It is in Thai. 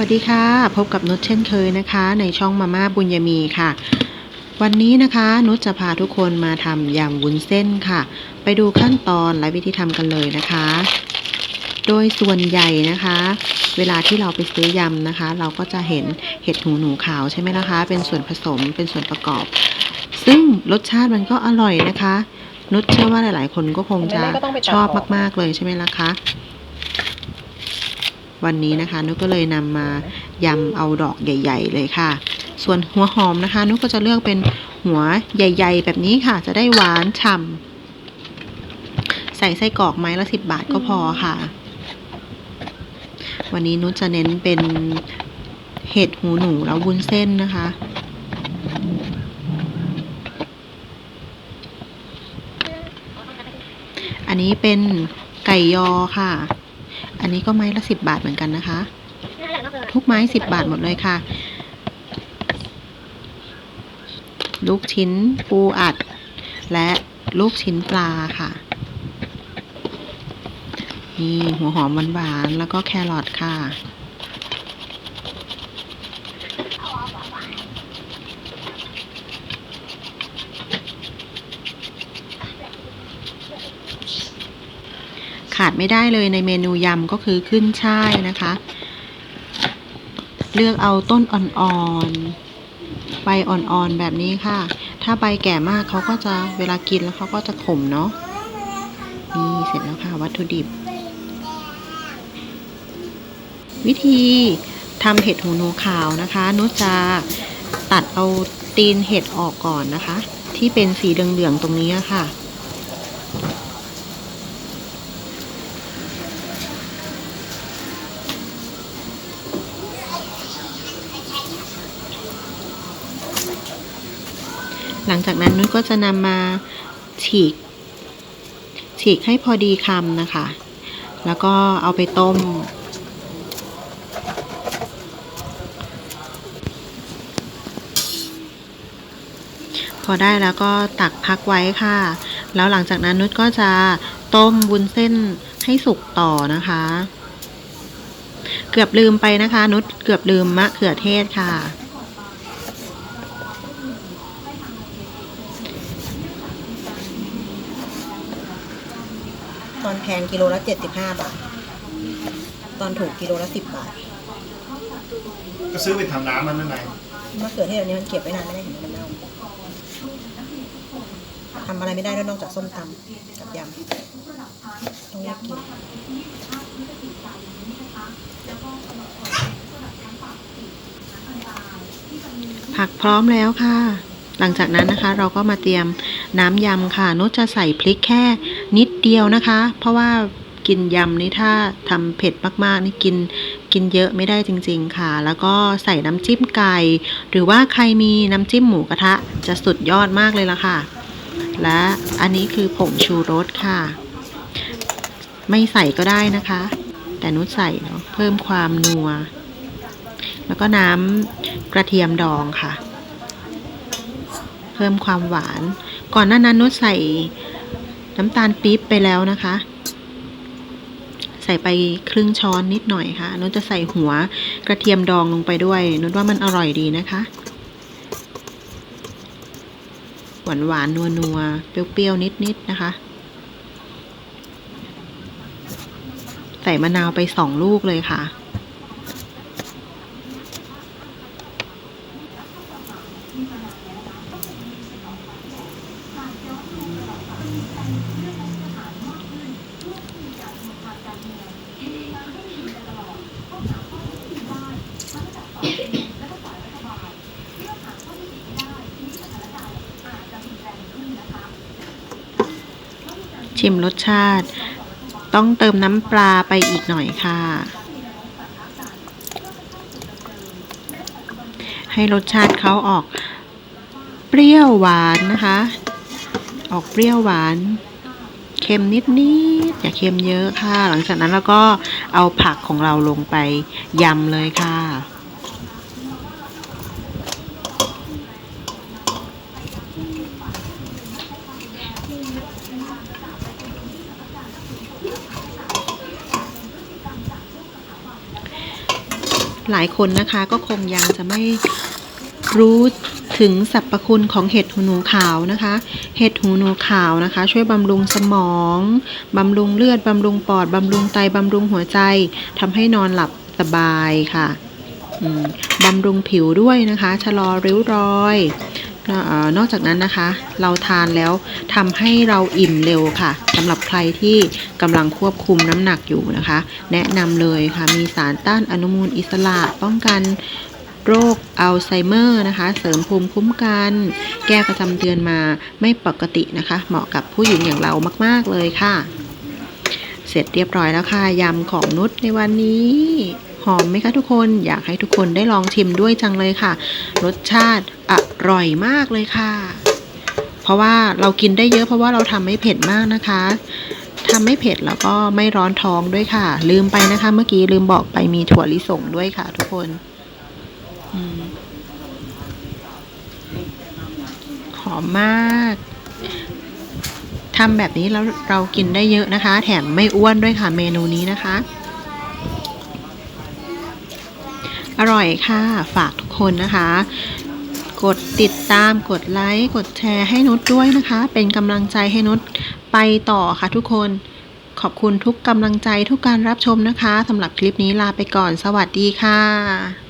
วัสดีค่ะ พบกับนุชเช่นเคยนะคะ ในช่องมาม่าบุญยมีค่ะ วันนี้นะคะนุชจะพาทุกคนมาทำยำวุ้นเส้นค่ะ ไปดูขั้นตอนและวิธีทำกันเลยนะคะ โดยส่วนใหญ่นะคะ เวลาที่เราไปซื้อยำนะคะ เราก็จะเห็นเห็ดหูหนูขาวใช่ไหมล่ะคะ เป็นส่วนผสมเป็นส่วนประกอบ ซึ่งรสชาติมันก็อร่อยนะคะ นุชเชื่อว่าหลาย ๆ คนก็คงจะชอบมาก ๆ เลยใช่ไหมล่ะคะ วันนี้นะคะนุกก็เลยนำมายำเอาดอกใหญ่ ๆ เลยค่ะ ส่วนหัวหอมนะคะนุกก็จะเลือกเป็นหัวใหญ่ ๆ แบบนี้ค่ะ จะได้หวานฉ่ำใส่ไส้กรอกไม้ละสิบบาทก็พอค่ะ วันนี้นุชจะเน้นเป็นเห็ดหูหนูแล้ววุ้นเส้นนะคะอันนี้เป็นไก่ยอค่ะ อันนี้ก็ไม้ละสิบบาทเหมือนกันนะคะ ทุกไม้สิบบาทหมดเลยค่ะ ลูกชิ้นปูอัด และลูกชิ้นปลาค่ะ นี่หัวหอมหวานๆแล้วก็แครอทค่ะ ขาดไม่ได้เลยในเมนูยำก็คือขึ้นช่ายนะคะ เลือกเอาต้นอ่อนๆใบอ่อนๆแบบนี้ค่ะ ถ้าใบแก่มากเขาก็จะเวลากินแล้วเขาก็จะขมเนาะนี่เสร็จแล้วค่ะ วัตถุดิบ วิธีทำเห็ดหูหนูขาวนะคะนุจะตัดเอาตีนเห็ดออกก่อนนะคะ ที่เป็นสีเหลืองๆตรงนี้ค่ะ หลังจากนั้นนุ้ยก็จะนำมาฉีก ฉีกให้พอดีคำนะคะ แล้วก็เอาไปต้ม พอได้แล้วก็ตักพักไว้ค่ะ แล้วหลังจากนั้นนุชก็จะต้มวุ้นเส้นให้สุกต่อนะคะ เกือบลืมไปนะคะ นุชเกือบลืมมะเขือเทศค่ะ ตอนแพงกิโลละเจ็ดสิบห้าบาท ตอนถูกกิโลละสิบบาทก็ซื้อไปทำน้ำมันนั่นไงมะเขือเทศอันนี้มันเก็บไว้นานไม่ได้เห็นมันเน่าทำอะไรไม่ได้ด้วยนอกจากส้มตำกับยำต้องแยกกินผักพร้อมแล้วค่ะ หลังจากนั้นนะคะเราก็มาเตรียมน้ำยำค่ะนุชจะใส่พริกแค่ นิดเดียวนะคะ เพราะว่ากินยำนี่ถ้าทำเผ็ดมากๆนี่กินกินเยอะไม่ได้จริง ๆ ค่ะ แล้วก็ใส่น้ำจิ้มไก่ หรือว่าใครมีน้ำจิ้มหมูกระทะจะสุดยอดมากเลยละค่ะ และอันนี้คือผงชูรสค่ะ ไม่ใส่ก็ได้นะคะ แต่นุชใส่เนาะเพิ่มความนัว แล้วก็น้ำกระเทียมดองค่ะ เพิ่มความหวาน ก่อนหน้านั้นนุชใส่ น้ำตาลปี๊บไปแล้วนะคะ ใส่ไปครึ่งช้อนนิดหน่อยค่ะนุชจะใส่หัวกระเทียมดองลงไปด้วยนุชว่ามันอร่อยดีนะคะ หวานหวานนัวนัวเปรี้ยวๆนิดๆนะคะ ใส่มะนาวไปสองลูกเลยค่ะ ชิมรสชาติ ต้องเติมน้ำปลาไปอีกหน่อยค่ะ ให้รสชาติเขาออกเปรี้ยวหวานนะคะ ออกเปรี้ยวหวานเค็มนิดๆอย่าเค็มเยอะค่ะ หลังจากนั้นเราก็เอาผักของเราลงไปยำเลยค่ะ พ หลายคนนะคะก็คงยังจะไม่รู้ถึงสรรพคุณของเห็ดหูหนูขาวนะคะ เห็ดหูหนูขาวนะคะ ช่วยบำรุงสมอง บำรุงเลือด บำรุงปอด บำรุงไต บำรุงหัวใจ ทำให้นอนหลับสบายค่ะ บำรุงผิวด้วยนะคะ ชะลอริ้วรอย นอกจากนั้นนะคะ เราทานแล้วทำให้เราอิ่มเร็วค่ะสำหรับใครที่กำลังควบคุมน้ำหนักอยู่นะคะ แนะนำเลยค่ะมีสารต้านอนุมูลอิสระป้องกันโรคอัลไซเมอร์นะคะ เสริมภูมิคุ้มกัน แก้ประจำเดือนมาไม่ปกตินะคะ เหมาะกับผู้หญิงอย่างเรามาก ๆ เลยค่ะ เสร็จเรียบร้อยแล้วค่ะยำของนุชในวันนี้ หอมไหมคะทุกคนอยากให้ทุกคนได้ลองชิมด้วยจังเลยค่ะ รสชาติอร่อยมากเลยค่ะ เพราะว่าเรากินได้เยอะเพราะว่าเราทำไม่เผ็ดมากนะคะทำไม่เผ็ดแล้วก็ไม่ร้อนท้องด้วยค่ะ ลืมไปนะคะ เมื่อกี้ลืมบอกไปมีถั่วลิสงด้วยค่ะ ทุกคนอหอมมากทำแบบนี้แล้วเรากินได้เยอะนะคะ แถมไม่อ้วนด้วยค่ะเมนูนี้นะคะ อร่อยค่ะ ฝากทุกคนนะคะ กดติดตามกดไลค์กดแชร์ให้นุชด้วยนะคะ เป็นกำลังใจให้นุชไปต่อค่ะทุกคนขอบคุณทุกกำลังใจทุกการรับชมนะคะสำหรับคลิปนี้ลาไปก่อน สวัสดีค่ะ